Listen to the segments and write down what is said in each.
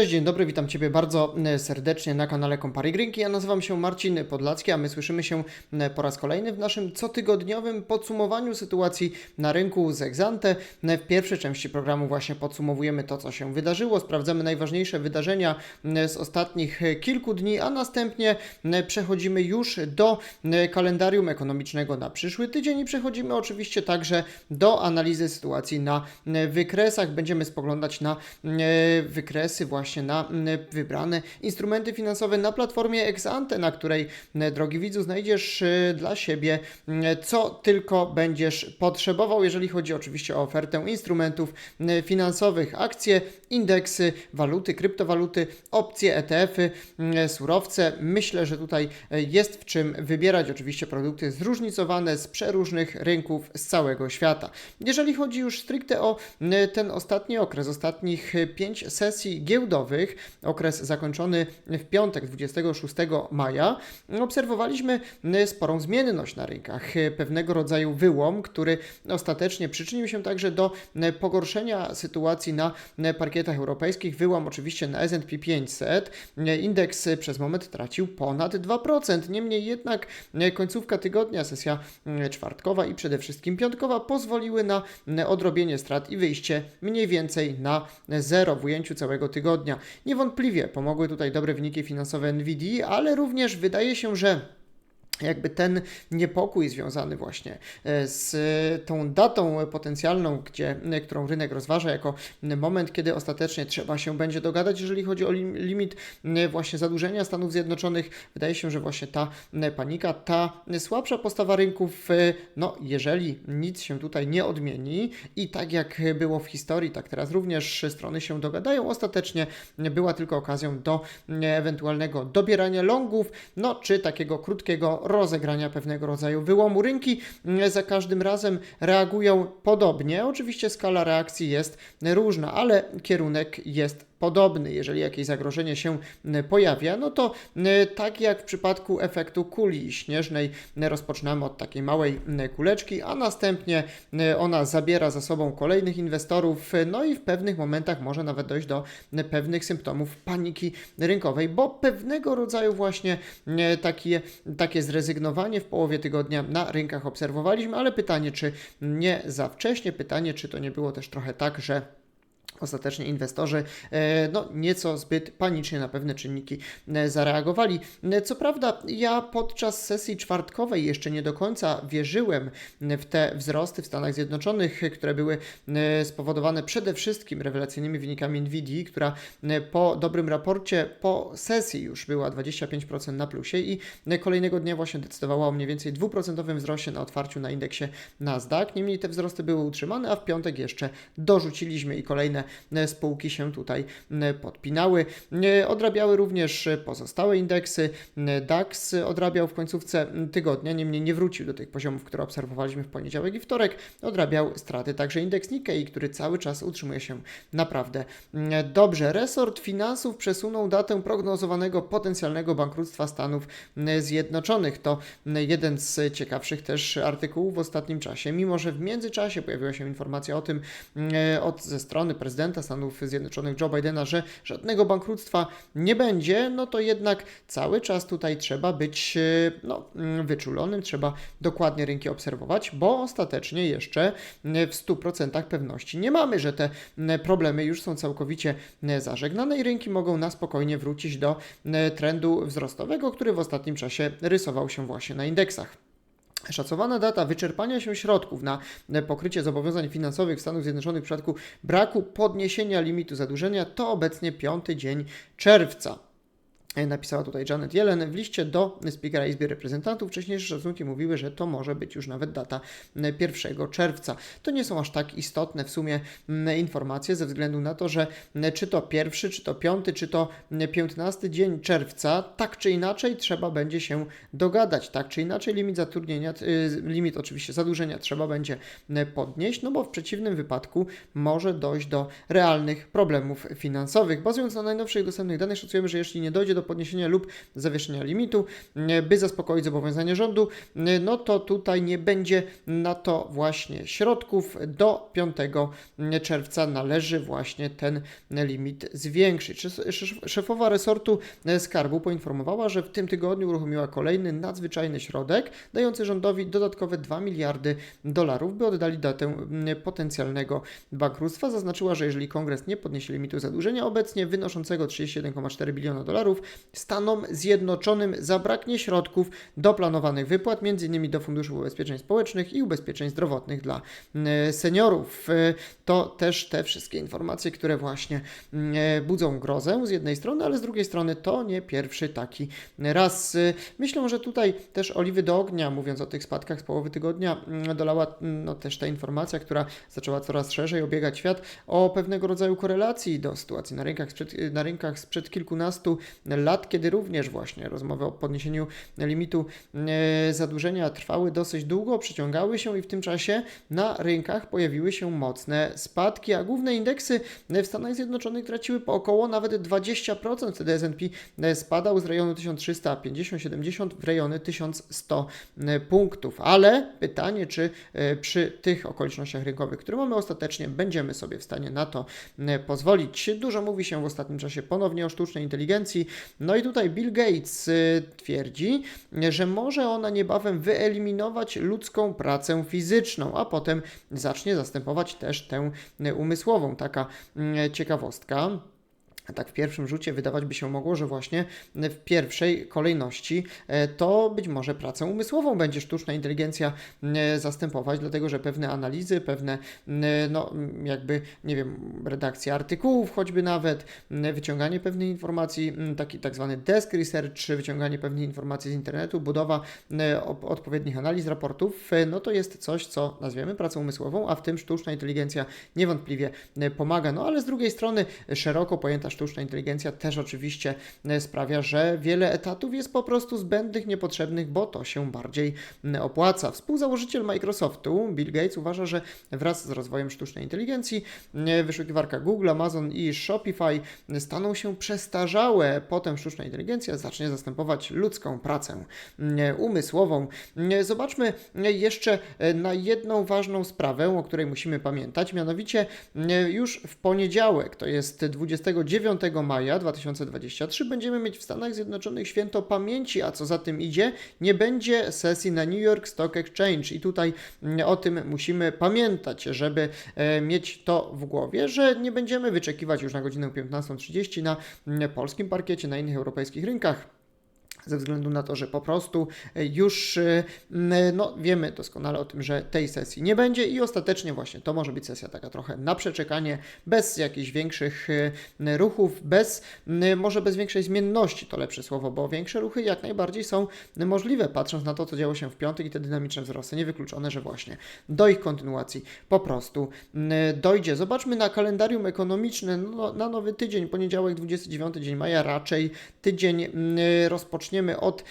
Cześć, dzień dobry, witam Ciebie bardzo e, serdecznie na kanale Kompary Grinki. Ja nazywam się Marcin Podlacki, a my słyszymy się e, po raz kolejny w naszym cotygodniowym podsumowaniu sytuacji na rynku z Exante. E, W pierwszej części programu właśnie podsumowujemy to, co się wydarzyło, sprawdzamy najważniejsze wydarzenia z ostatnich kilku dni, a następnie przechodzimy już do kalendarium ekonomicznego na przyszły tydzień i przechodzimy oczywiście także do analizy sytuacji na wykresach. Będziemy spoglądać na wykresy właśnie na wybrane instrumenty finansowe na platformie Exante, na której, drogi widzu, znajdziesz e, dla siebie co tylko będziesz potrzebował, jeżeli chodzi oczywiście o ofertę instrumentów finansowych, akcje, indeksy, waluty, kryptowaluty, opcje, ETF-y, surowce. Myślę, że tutaj e, jest w czym wybierać oczywiście produkty zróżnicowane z przeróżnych rynków z całego świata. Jeżeli chodzi już stricte o ten ostatni okres, ostatnich pięć sesji giełdowych, okres zakończony w piątek 26 maja, obserwowaliśmy m, sporą zmienność na rynkach, e, pewnego rodzaju wyłom, który ostatecznie przyczynił się także do m, pogorszenia sytuacji na parkietach europejskich. Wyłam oczywiście na S&P 500. E, Indeks przez moment tracił ponad 2%. Niemniej jednak końcówka tygodnia, sesja czwartkowa i przede wszystkim piątkowa pozwoliły na odrobienie strat i wyjście mniej więcej na zero w ujęciu całego tygodnia. Niewątpliwie pomogły tutaj dobre wyniki finansowe Nvidia, ale również wydaje się, że jakby ten niepokój związany właśnie e, z tą datą potencjalną, gdzie, e, którą rynek rozważa jako moment, kiedy ostatecznie trzeba się będzie dogadać, jeżeli chodzi o lim, limit e, właśnie zadłużenia Stanów Zjednoczonych. Wydaje się, że właśnie ta panika, ta słabsza postawa rynków, no jeżeli nic się tutaj nie odmieni i tak jak było w historii, tak teraz również strony się dogadają, ostatecznie była tylko okazją do ewentualnego dobierania longów, no czy takiego krótkiego rozegrania pewnego rodzaju wyłomu. Rynki mm, za każdym razem reagują podobnie. Oczywiście skala reakcji jest różna, ale kierunek jest podobny. Jeżeli jakieś zagrożenie się pojawia, no to tak jak w przypadku efektu kuli śnieżnej, rozpoczynamy od takiej małej kuleczki, a następnie ona zabiera za sobą kolejnych inwestorów, no i w pewnych momentach może nawet dojść do pewnych symptomów paniki rynkowej, bo pewnego rodzaju właśnie takie, takie zrezygnowanie w połowie tygodnia na rynkach obserwowaliśmy, ale pytanie, czy nie za wcześnie, pytanie, czy to nie było też trochę tak, że Ostatecznie inwestorzy e, no, nieco zbyt panicznie na pewne czynniki e, zareagowali. E, Co prawda, ja podczas sesji czwartkowej jeszcze nie do końca wierzyłem w te wzrosty w Stanach Zjednoczonych, które były spowodowane przede wszystkim rewelacyjnymi wynikami Nvidia, która po dobrym raporcie, po sesji już była 25% na plusie i kolejnego dnia właśnie decydowała o mniej więcej 2% wzroście na otwarciu na indeksie Nasdaq. Niemniej te wzrosty były utrzymane, a w piątek jeszcze dorzuciliśmy i kolejne spółki się tutaj e, podpinały. E, Odrabiały również e, pozostałe indeksy. E, DAX odrabiał w końcówce tygodnia, niemniej nie wrócił do tych poziomów, które obserwowaliśmy w poniedziałek i wtorek. Odrabiał straty także indeks Nikkei, który cały czas utrzymuje się naprawdę dobrze. Resort finansów przesunął datę prognozowanego potencjalnego bankructwa Stanów Zjednoczonych. To jeden z ciekawszych też artykułów w ostatnim czasie, mimo że w międzyczasie pojawiła się informacja o tym od ze strony prezydenta Stanów Zjednoczonych Joe Bidena, że żadnego bankructwa nie będzie, no to jednak cały czas tutaj trzeba być e, no, mm, wyczulonym, trzeba dokładnie rynki obserwować, bo ostatecznie jeszcze mm, w 100% pewności nie mamy, że te mm, problemy już są całkowicie zażegnane i rynki mogą na spokojnie wrócić do trendu wzrostowego, który w ostatnim czasie rysował się właśnie na indeksach. Szacowana data wyczerpania się środków na pokrycie zobowiązań finansowych Stanów Zjednoczonych w przypadku braku podniesienia limitu zadłużenia to obecnie piąty dzień czerwca. Napisała tutaj Janet Yellen w liście do Speakera Izby Reprezentantów. Wcześniejsze szacunki mówiły, że to może być już nawet data 1 czerwca. To nie są aż tak istotne w sumie informacje, ze względu na to, że czy to pierwszy, czy to piąty, czy to piętnasty dzień czerwca, tak czy inaczej trzeba będzie się dogadać. Tak czy inaczej limit zatrudnienia, y, limit oczywiście zadłużenia trzeba będzie podnieść, no bo w przeciwnym wypadku może dojść do realnych problemów finansowych. Bazując na najnowszych dostępnych danych, szacujemy, że jeśli nie dojdzie do do podniesienia lub zawieszenia limitu, e, by zaspokoić zobowiązanie rządu, e, no to tutaj nie będzie na to właśnie środków. Do 5 czerwca należy właśnie ten limit zwiększyć. Szef- szef- Szefowa resortu e, skarbu poinformowała, że w tym tygodniu uruchomiła kolejny nadzwyczajny środek, dający rządowi dodatkowe 2 miliardy dolarów, by oddali datę potencjalnego bankructwa. Zaznaczyła, że jeżeli kongres nie podniesie limitu zadłużenia obecnie wynoszącego 31,4 biliona dolarów, Stanom Zjednoczonym zabraknie środków do planowanych wypłat, m.in. do Funduszu Ubezpieczeń Społecznych i Ubezpieczeń Zdrowotnych dla mm, seniorów. E, To też te wszystkie informacje, które właśnie e, budzą grozę z jednej strony, ale z drugiej strony to nie pierwszy taki raz. E, Myślę, że tutaj też oliwy do ognia, mówiąc o tych spadkach z połowy tygodnia, dolała no, też ta informacja, która zaczęła coraz szerzej obiegać świat o pewnego rodzaju korelacji do sytuacji na rynkach sprzed, na rynkach sprzed kilkunastu lat, kiedy również właśnie rozmowy o podniesieniu limitu e, zadłużenia trwały dosyć długo, przyciągały się i w tym czasie na rynkach pojawiły się mocne spadki, a główne indeksy w Stanach Zjednoczonych traciły po około nawet 20%. Wtedy S&P spadał z rejonu 1350-70 w rejony 1100 punktów. Ale pytanie, czy e, przy tych okolicznościach rynkowych, które mamy ostatecznie, będziemy sobie w stanie na to e, pozwolić. Dużo mówi się w ostatnim czasie ponownie o sztucznej inteligencji. No i tutaj Bill Gates e, twierdzi, że może ona niebawem wyeliminować ludzką pracę fizyczną, a potem zacznie zastępować też tę e, umysłową. Taka mm, ciekawostka. Tak w pierwszym rzucie wydawać by się mogło, że właśnie w pierwszej kolejności e, to być może pracę umysłową będzie sztuczna inteligencja e, zastępować, dlatego że pewne analizy, pewne e, no jakby, nie wiem, redakcja artykułów choćby nawet, wyciąganie pewnych informacji, taki tak zwany desk research, czy wyciąganie pewnych informacji z internetu, budowa odpowiednich analiz, raportów, no to jest coś, co nazwiemy pracą umysłową, a w tym sztuczna inteligencja niewątpliwie pomaga. No ale z drugiej strony szeroko pojęta sztuczna inteligencja też oczywiście e, sprawia, że wiele etatów jest po prostu zbędnych, niepotrzebnych, bo to się bardziej opłaca. Współzałożyciel Microsoftu, Bill Gates, uważa, że wraz z rozwojem sztucznej inteligencji e, wyszukiwarka Google, Amazon i Shopify staną się przestarzałe. Potem sztuczna inteligencja zacznie zastępować ludzką pracę umysłową. Zobaczmy e, jeszcze na jedną ważną sprawę, o której musimy pamiętać, mianowicie już w poniedziałek, to jest 29 maja 2023, będziemy mieć w Stanach Zjednoczonych święto pamięci, a co za tym idzie, nie będzie sesji na New York Stock Exchange. I tutaj mm, o tym musimy pamiętać, żeby e, mieć to w głowie, że nie będziemy wyczekiwać już na godzinę 15.30 na mm, polskim parkiecie, na innych europejskich rynkach ze względu na to, że po prostu e, już e, m, no, wiemy doskonale o tym, że tej sesji nie będzie i ostatecznie właśnie to może być sesja taka trochę na przeczekanie, bez jakichś większych e, ruchów, bez, może bez większej zmienności, to lepsze słowo, bo większe ruchy jak najbardziej są możliwe, patrząc na to, co działo się w piątek i te dynamiczne wzrosty. Niewykluczone, że właśnie do ich kontynuacji po prostu dojdzie. Zobaczmy na kalendarium ekonomiczne no, na nowy tydzień, poniedziałek 29 dzień maja, raczej tydzień m, rozpoczniemy od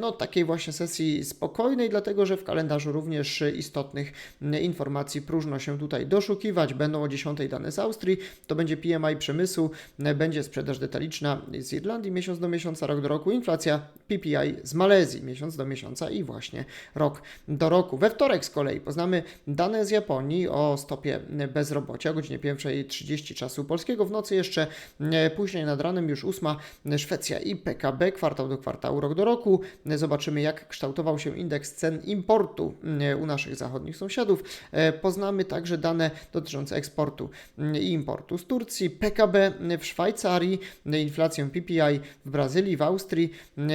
no, takiej właśnie sesji spokojnej, dlatego że w kalendarzu również istotnych informacji próżno się tutaj doszukiwać. Będą o 10 dane z Austrii, to będzie PMI przemysłu, będzie sprzedaż detaliczna z Irlandii miesiąc do miesiąca, rok do roku, inflacja PPI z Malezji miesiąc do miesiąca i właśnie rok do roku. We wtorek z kolei poznamy dane z Japonii o stopie bezrobocia o godzinie 1.30 czasu polskiego. W nocy jeszcze e, później nad ranem już ósma Szwecja i PKB, kwartał do kwartału, rok do roku. Zobaczymy jak kształtował się indeks cen importu e, u naszych zachodnich sąsiadów. E, Poznamy także dane dotyczące eksportu mm, i importu z Turcji, PKB w Szwajcarii, inflację PPI w Brazylii, w Austrii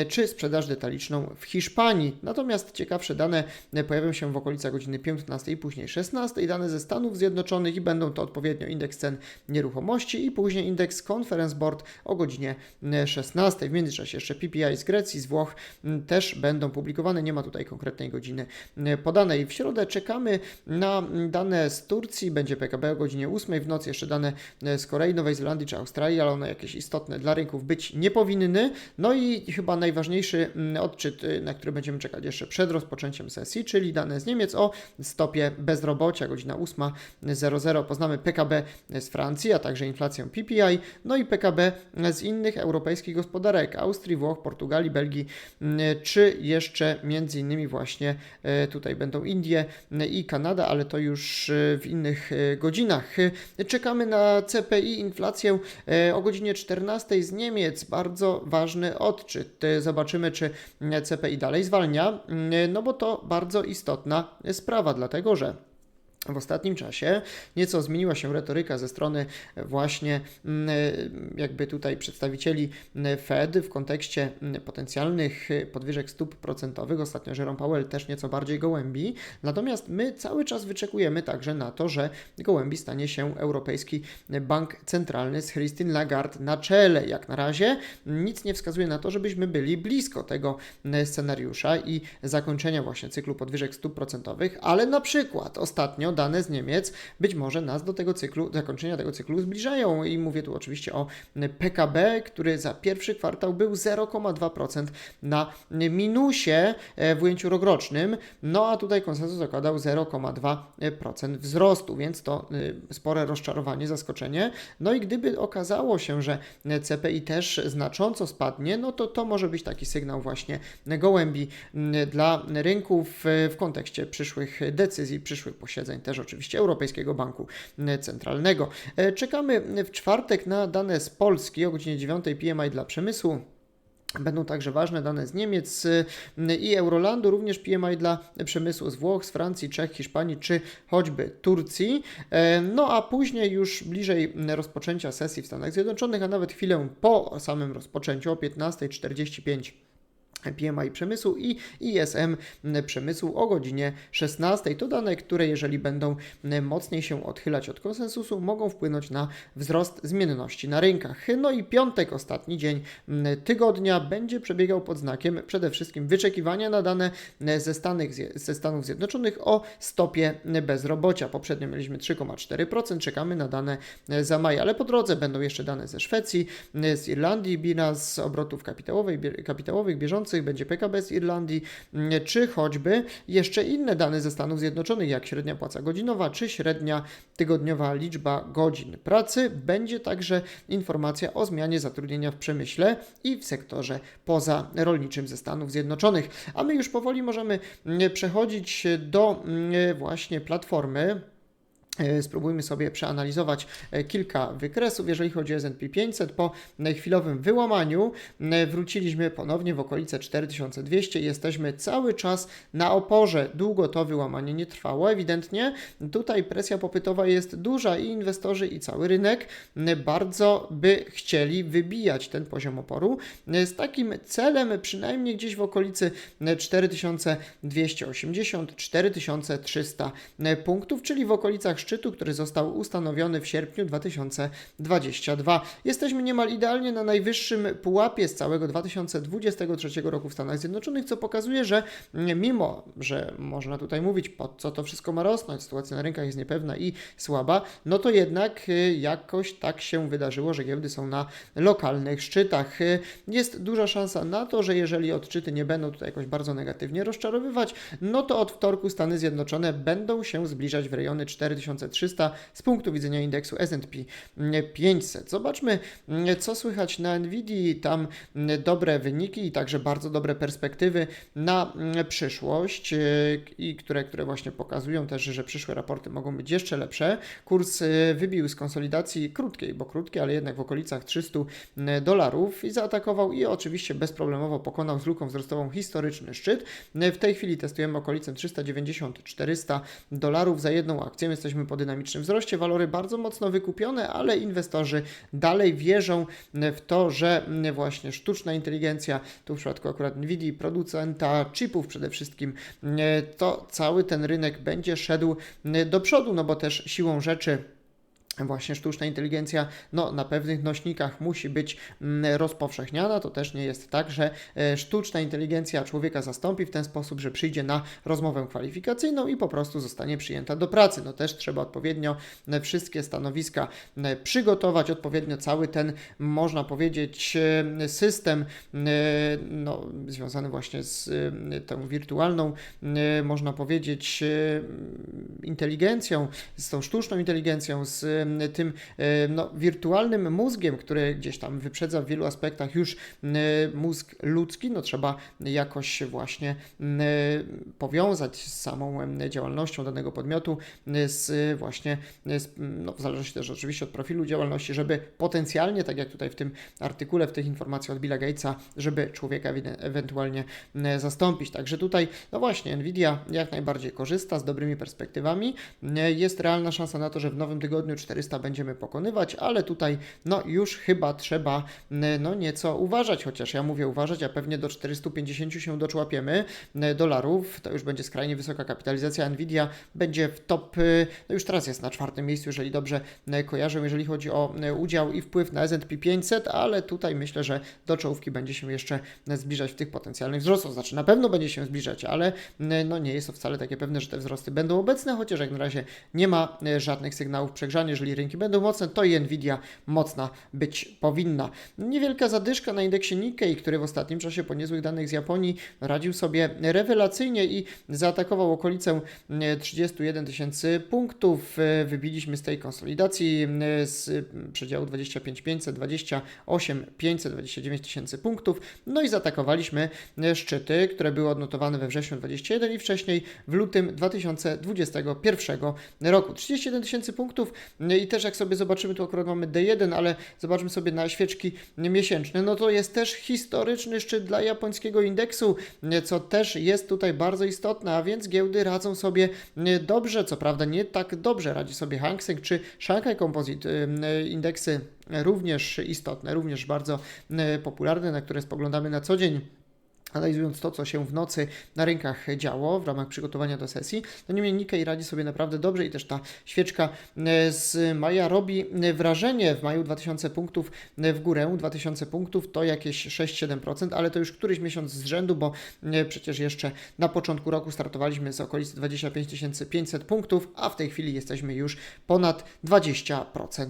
czy sprzedaż detaliczną w Hiszpanii. Natomiast ciekawsze dane pojawią się w okolicach godziny 15 i później 16. Dane ze Stanów Zjednoczonych i będą to odpowiednio indeks cen nieruchomości i później indeks Conference Board o godzinie 16. W międzyczasie jeszcze PPI z Grecji Grecji, z Włoch też będą publikowane. Nie ma tutaj konkretnej godziny podanej. W środę czekamy na dane z Turcji, będzie PKB o godzinie 8 w nocy, jeszcze dane e, z Korei, Nowej Zelandii czy Australii, ale one jakieś istotne dla rynków być nie powinny. No i chyba najważniejszy odczyt, y, na który będziemy czekać jeszcze przed rozpoczęciem sesji, czyli dane z Niemiec o stopie bezrobocia, godzina 8.00. Poznamy PKB z Francji, a także inflację PPI, no i PKB z innych europejskich gospodarek, Austrii, Włoch, Portugalii, Belgii, mm, czy jeszcze między innymi właśnie e, tutaj będą Indie mm, i Kanada, ale to już e, w innych e, godzinach. Czekamy na CPI, inflację o godzinie 14 z Niemiec. Bardzo ważny odczyt. Zobaczymy, czy CPI dalej zwalnia, mm, no bo to bardzo istotna sprawa, dlatego że w ostatnim czasie nieco zmieniła się retoryka ze strony właśnie mm, jakby tutaj przedstawicieli mm, Fed w kontekście mm, potencjalnych podwyżek stóp procentowych. Ostatnio Jerome Powell też nieco bardziej gołębi. Natomiast my cały czas wyczekujemy także na to, że gołębi stanie się Europejski Bank Centralny z Christine Lagarde na czele. Jak na razie nic nie wskazuje na to, żebyśmy byli blisko tego scenariusza i zakończenia właśnie cyklu podwyżek stóp procentowych, ale na przykład ostatnio dane z Niemiec być może nas do tego cyklu, zakończenia tego cyklu zbliżają. I mówię tu oczywiście o PKB, który za pierwszy kwartał był 0,2% na minusie e, w ujęciu rokrocznym, no a tutaj konsensus zakładał 0,2% wzrostu, więc to y, spore rozczarowanie, zaskoczenie. No i gdyby okazało się, że CPI też znacząco spadnie, no to to może być taki sygnał właśnie gołębi dla rynków w kontekście przyszłych decyzji, przyszłych posiedzeń też oczywiście Europejskiego Banku Centralnego. E, Czekamy w czwartek na dane z Polski o godzinie 9 PMI dla przemysłu. Będą także ważne dane z Niemiec y, i Eurolandu, również PMI dla przemysłu z Włoch, z Francji, Czech, Hiszpanii czy choćby Turcji. E, No a później już bliżej rozpoczęcia sesji w Stanach Zjednoczonych, a nawet chwilę po samym rozpoczęciu o 15.45 PMI przemysłu i ISM przemysłu o godzinie 16. To dane, które jeżeli będą mocniej się odchylać od konsensusu, mogą wpłynąć na wzrost zmienności na rynkach. No i piątek, ostatni dzień tygodnia, będzie przebiegał pod znakiem przede wszystkim wyczekiwania na dane ze, Stanych, ze Stanów Zjednoczonych o stopie bezrobocia. Poprzednio mieliśmy 3,4%, czekamy na dane za maj, ale po drodze będą jeszcze dane ze Szwecji, z Irlandii, bilans z obrotów kapitałowych, kapitałowych bieżących, będzie PKB z Irlandii, mm, czy choćby jeszcze inne dane ze Stanów Zjednoczonych, jak średnia płaca godzinowa, czy średnia tygodniowa liczba godzin pracy. Będzie także informacja o zmianie zatrudnienia w przemyśle i w sektorze pozarolniczym ze Stanów Zjednoczonych. A my już powoli możemy mm, przechodzić do mm, właśnie platformy. E, Spróbujmy sobie przeanalizować e, kilka wykresów. Jeżeli chodzi o S&P 500, po e, chwilowym wyłamaniu wróciliśmy ponownie w okolice 4200. Jesteśmy cały czas na oporze. Długo to wyłamanie nie trwało. Ewidentnie tutaj presja popytowa jest duża i inwestorzy i cały rynek bardzo by chcieli wybijać ten poziom oporu z takim celem przynajmniej gdzieś w okolicy 4280-4300 punktów, czyli w okolicach szczytu, który został ustanowiony w sierpniu 2022. Jesteśmy niemal idealnie na najwyższym pułapie z całego 2023 roku w Stanach Zjednoczonych, co pokazuje, że mimo, że można tutaj mówić, po co to wszystko ma rosnąć, sytuacja na rynkach jest niepewna i słaba, no to jednak y, jakoś tak się wydarzyło, że giełdy są na lokalnych szczytach. Y, Jest duża szansa na to, że jeżeli odczyty nie będą tutaj jakoś bardzo negatywnie rozczarowywać, no to od wtorku Stany Zjednoczone będą się zbliżać w rejony 4000 4300 z punktu widzenia indeksu S&P 500. Zobaczmy, co słychać na Nvidia. Tam dobre wyniki i także bardzo dobre perspektywy na przyszłość, e, i które, które właśnie pokazują też, że przyszłe raporty mogą być jeszcze lepsze. Kurs e, wybił z konsolidacji krótkiej, bo krótkiej, ale jednak w okolicach 300 dolarów i zaatakował i oczywiście bezproblemowo pokonał z luką wzrostową historyczny szczyt. W tej chwili testujemy okolicę 390-400 dolarów za jedną akcję. Jesteśmy po dynamicznym wzroście, walory bardzo mocno wykupione, ale inwestorzy dalej wierzą w to, że właśnie sztuczna inteligencja, tu w przypadku akurat Nvidia, producenta chipów przede wszystkim, to cały ten rynek będzie szedł do przodu, no bo też siłą rzeczy właśnie sztuczna inteligencja no, na pewnych nośnikach musi być mm, rozpowszechniana. To też nie jest tak, że e, sztuczna inteligencja człowieka zastąpi w ten sposób, że przyjdzie na rozmowę kwalifikacyjną i po prostu zostanie przyjęta do pracy. No też trzeba odpowiednio e, wszystkie stanowiska e, przygotować, odpowiednio cały ten, można powiedzieć, system no, związany właśnie z tą wirtualną, można powiedzieć, inteligencją, z tą sztuczną inteligencją, z tym e, no, wirtualnym mózgiem, który gdzieś tam wyprzedza w wielu aspektach już m, mózg ludzki, no trzeba jakoś właśnie m, powiązać z samą działalnością danego podmiotu, z właśnie, z, no, w zależności też oczywiście od profilu działalności, żeby potencjalnie, tak jak tutaj w tym artykule, w tych informacjach od Billa Gatesa, żeby człowieka ewentualnie zastąpić. Także tutaj, no właśnie, Nvidia jak najbardziej korzysta z dobrymi perspektywami. Jest realna szansa na to, że w nowym tygodniu 400 będziemy pokonywać, ale tutaj no już chyba trzeba no nieco uważać, chociaż ja mówię uważać, a pewnie do 450 się doczłapiemy dolarów. To już będzie skrajnie wysoka kapitalizacja. Nvidia będzie w top, y, no już teraz jest na czwartym miejscu, jeżeli dobrze kojarzę, jeżeli chodzi o udział i wpływ na S&P 500, ale tutaj myślę, że do czołówki będzie się jeszcze zbliżać w tych potencjalnych wzrostach. Znaczy na pewno będzie się zbliżać, ale no nie jest to wcale takie pewne, że te wzrosty będą obecne, chociaż jak na razie nie ma e, żadnych sygnałów przegrzania. Jeżeli rynki będą mocne, to i Nvidia mocna być powinna. Niewielka zadyszka na indeksie Nikkei, który w ostatnim czasie po niezłych danych z Japonii radził sobie rewelacyjnie i zaatakował okolicę e, 31 tysięcy punktów. E, Wybiliśmy z tej konsolidacji e, z przedziału 25 500, 28 529 tysięcy punktów. No i zaatakowaliśmy e, szczyty, które były odnotowane we wrześniu 21 i wcześniej w lutym 2021 roku. 31 tysięcy punktów e, i też jak sobie zobaczymy, tu akurat mamy D1, ale zobaczmy sobie na świeczki miesięczne, no to jest też historyczny szczyt dla japońskiego indeksu, co też jest tutaj bardzo istotne, a więc giełdy radzą sobie dobrze, co prawda nie tak dobrze radzi sobie Hang Seng czy Shanghai Composite, e, indeksy również istotne, również bardzo e, popularne, na które spoglądamy na co dzień analizując to, co się w nocy na rynkach działo w ramach przygotowania do sesji. No niemniej Nikkei radzi sobie naprawdę dobrze i też ta świeczka e, z maja robi wrażenie. W maju 2000 punktów e, w górę, 2000 punktów to jakieś 6-7%, ale to już któryś miesiąc z rzędu, bo e, przecież jeszcze na początku roku startowaliśmy z okolicy 25 500 punktów, a w tej chwili jesteśmy już ponad 20%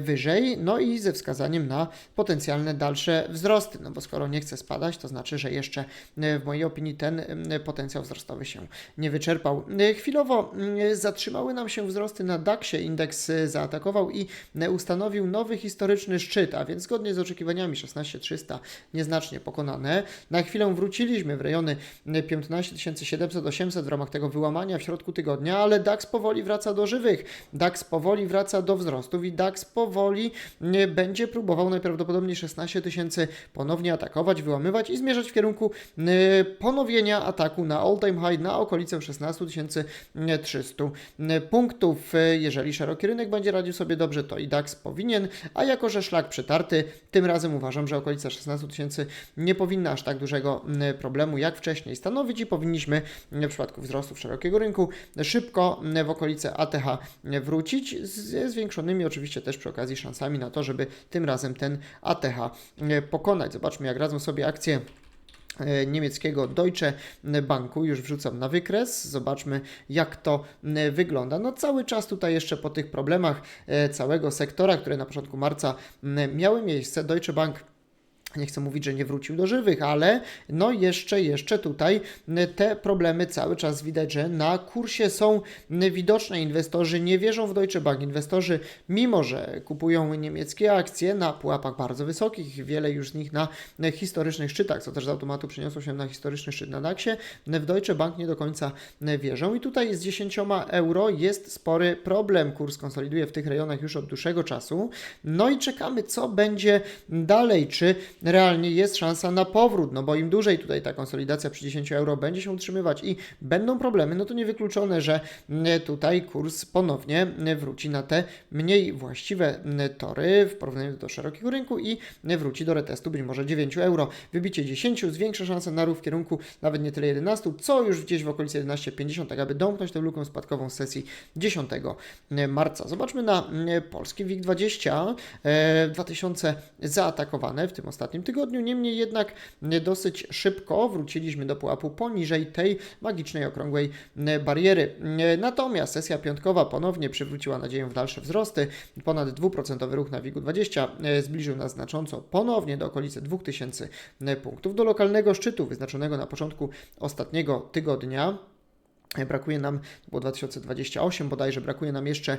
wyżej, no i ze wskazaniem na potencjalne dalsze wzrosty, no bo skoro nie chce spadać, to znaczy, że jeszcze e, w mojej opinii ten e, potencjał wzrostowy się nie wyczerpał. E, Chwilowo zatrzymały nam się wzrosty na DAX-ie, indeks zaatakował i ustanowił nowy historyczny szczyt, a więc zgodnie z oczekiwaniami 16300 nieznacznie pokonane. Na chwilę wróciliśmy w rejony e, 15 700-800 w ramach tego wyłamania w środku tygodnia, ale DAX powoli wraca do żywych. DAX powoli wraca do wzrostów i DAX powoli będzie próbował najprawdopodobniej 16 tysięcy ponownie atakować, wyłamywać i zmierzać w kierunku e, ponowienia ataku na all-time high na okolicę 16 300 punktów. E, Jeżeli szeroki rynek będzie radził sobie dobrze, to i DAX powinien, a jako że szlak przetarty, tym razem uważam, że okolica 16 tysięcy nie powinna aż tak dużego problemu jak wcześniej stanowić i powinniśmy w przypadku wzrostów szerokiego rynku szybko w okolice ATH wrócić z zwiększonymi oczywiście też przy okazji szansami na to, żeby tym razem ten ATH pokonać. Zobaczmy jak radzą sobie akcje niemieckiego Deutsche Banku. Już wrzucam na wykres. Zobaczmy, jak to m, wygląda. No cały czas tutaj jeszcze po tych problemach e, całego sektora, które na początku marca miały miejsce, Deutsche Bank nie chcę mówić, że nie wrócił do żywych, ale no jeszcze, jeszcze tutaj te problemy cały czas widać, że na kursie są widoczne. Inwestorzy nie wierzą w Deutsche Bank. Inwestorzy, mimo że kupują niemieckie akcje na pułapach bardzo wysokich, wiele już z nich na historycznych szczytach, co też z automatu przeniosło się na historyczny szczyt na DAX-ie, w Deutsche Bank nie do końca wierzą. I tutaj z 10 euro jest spory problem. Kurs konsoliduje w tych rejonach już od dłuższego czasu. No i czekamy, co będzie dalej. Czy realnie jest szansa na powrót, no bo im dłużej tutaj ta konsolidacja przy 10 euro będzie się utrzymywać i będą problemy, no to niewykluczone, że mm, tutaj kurs ponownie mm, wróci na te mniej właściwe mm, tory w porównaniu do szerokiego rynku i wróci do retestu być może 9 euro. Wybicie 10 zwiększa szanse na ruch w kierunku nawet nie tyle 11, co już gdzieś w okolicy 11,50, tak aby domknąć tę lukę spadkową z sesji 10 marca. Zobaczmy na polski WIG20. E, 2000 zaatakowane w tym ostatnim tygodniu, niemniej jednak e, dosyć szybko wróciliśmy do pułapu poniżej tej magicznej okrągłej e, bariery. E, Natomiast sesja piątkowa ponownie przywróciła nadzieję w dalsze wzrosty. Ponad 2% ruch na WIG20 e, zbliżył nas znacząco ponownie do okolicy 2000 punktów. Do lokalnego szczytu wyznaczonego na początku ostatniego tygodnia. Brakuje nam, to było 2028 bodajże, brakuje nam jeszcze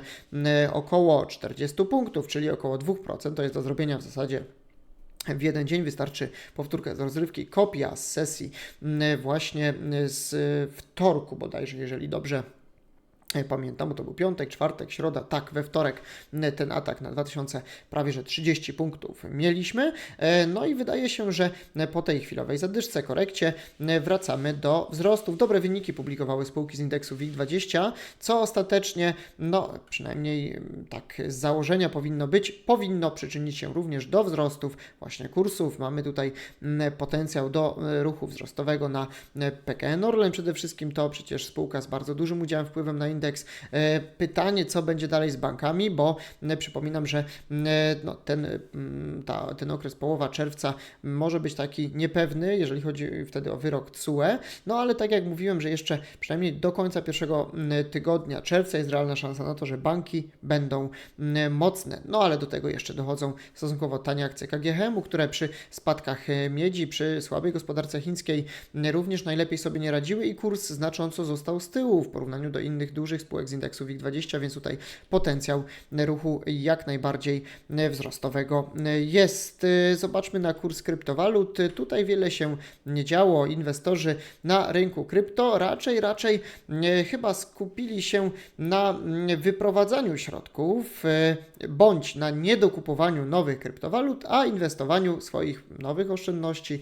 około 40 punktów, czyli około 2%. To jest do zrobienia w zasadzie w jeden dzień wystarczy powtórka z rozrywki, kopia z sesji mm, właśnie z wtorku bodajże, jeżeli dobrze Pamiętam, bo to był piątek, czwartek, środa, tak, we wtorek ten atak na 2000, prawie że 30 punktów mieliśmy. No i wydaje się, że po tej chwilowej zadyszce, korekcie wracamy do wzrostów. Dobre wyniki publikowały spółki z indeksu WIG20, co ostatecznie, no przynajmniej tak z założenia powinno być, powinno przyczynić się również do wzrostów właśnie kursów. Mamy tutaj potencjał do ruchu wzrostowego na PKN Orlen. Przede wszystkim to przecież spółka z bardzo dużym udziałem wpływem na indeks. E, Pytanie, co będzie dalej z bankami, bo e, przypominam, że e, no, ten, mm, ta, ten okres połowa czerwca może być taki niepewny, jeżeli chodzi wtedy o wyrok TSUE, no ale tak jak mówiłem, że jeszcze przynajmniej do końca pierwszego mm, tygodnia czerwca jest realna szansa na to, że banki będą mm, mocne. No ale do tego jeszcze dochodzą stosunkowo tanie akcje KGHM-u, które przy spadkach miedzi, przy słabej gospodarce chińskiej również najlepiej sobie nie radziły i kurs znacząco został z tyłu w porównaniu do innych dużych spółek z indeksu WIG20, więc tutaj potencjał ruchu jak najbardziej wzrostowego jest. Zobaczmy na kurs kryptowalut. Tutaj wiele się nie działo. Inwestorzy na rynku krypto raczej, raczej chyba skupili się na wyprowadzaniu środków bądź na niedokupowaniu nowych kryptowalut, a inwestowaniu swoich nowych oszczędności,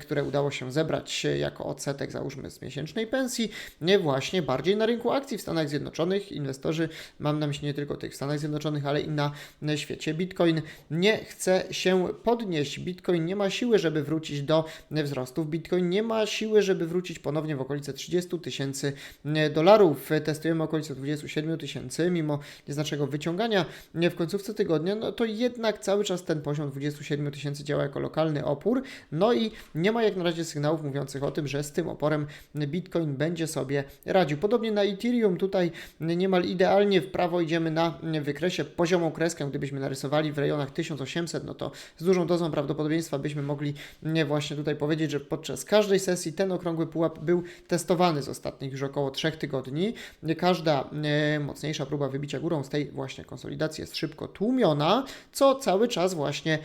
które udało się zebrać jako odsetek, załóżmy z miesięcznej pensji, właśnie bardziej na rynku akcji w Stanach Zjednoczonych. Inwestorzy, mam na myśli nie tylko tych w Stanach Zjednoczonych, ale i na świecie. Bitcoin nie chce się podnieść. Bitcoin nie ma siły, żeby wrócić do wzrostów. Bitcoin nie ma siły, żeby wrócić ponownie w okolice 30 tysięcy dolarów. Testujemy okolice 27 tysięcy, mimo nieznacznego wyciągania w końcówce tygodnia, no to jednak cały czas ten poziom 27 tysięcy działa jako lokalny opór. No i nie ma jak na razie sygnałów mówiących o tym, że z tym oporem Bitcoin będzie sobie radził. Podobnie na Ethereum, tutaj niemal idealnie w prawo idziemy na wykresie poziomą kreskę. Gdybyśmy narysowali w rejonach 1800, no to z dużą dozą prawdopodobieństwa byśmy mogli właśnie tutaj powiedzieć, że podczas każdej sesji ten okrągły pułap był testowany z ostatnich już około 3 tygodni. Każda mocniejsza próba wybicia górą z tej właśnie konsolidacji jest szybko tłumiona, co cały czas właśnie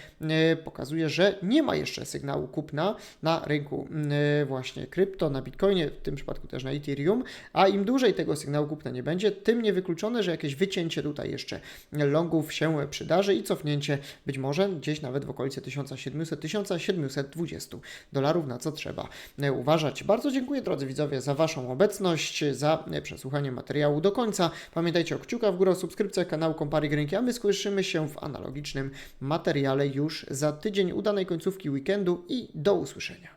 pokazuje, że nie ma jeszcze sygnału kupna na rynku właśnie krypto, na Bitcoinie, w tym przypadku też na Ethereum, a im dłużej tego sygnału kupna nie będzie, tym niewykluczone, że jakieś wycięcie tutaj jeszcze longów się przydarzy i cofnięcie być może gdzieś nawet w okolicy 1700-1720 dolarów, na co trzeba uważać. Bardzo dziękuję drodzy widzowie za Waszą obecność, za przesłuchanie materiału do końca. Pamiętajcie o kciuka w górę, subskrypcjach kanału Kompary Rynki, a my słyszymy się w analogicznym materiale już za tydzień udanej końcówki weekendu i do usłyszenia.